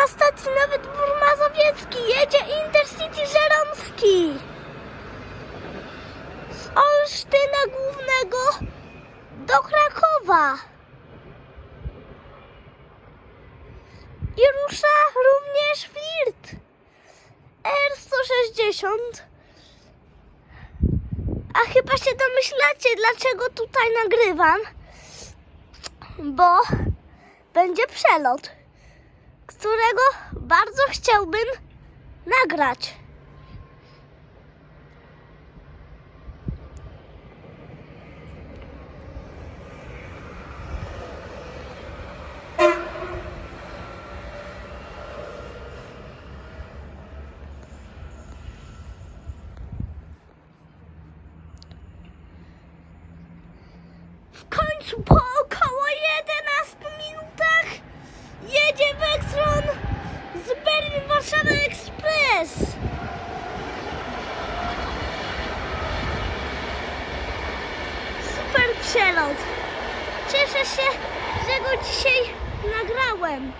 na stacji nawet dwór mazowiecki. Jedzie Intercity Żeromski. Z Olsztyna Głównego do Krakowa. I rusza również Flirt R160. A chyba się domyślacie, dlaczego tutaj nagrywam. Bo będzie przelot, którego bardzo chciałbym nagrać. W przelot. Cieszę się, że go dzisiaj nagrałem.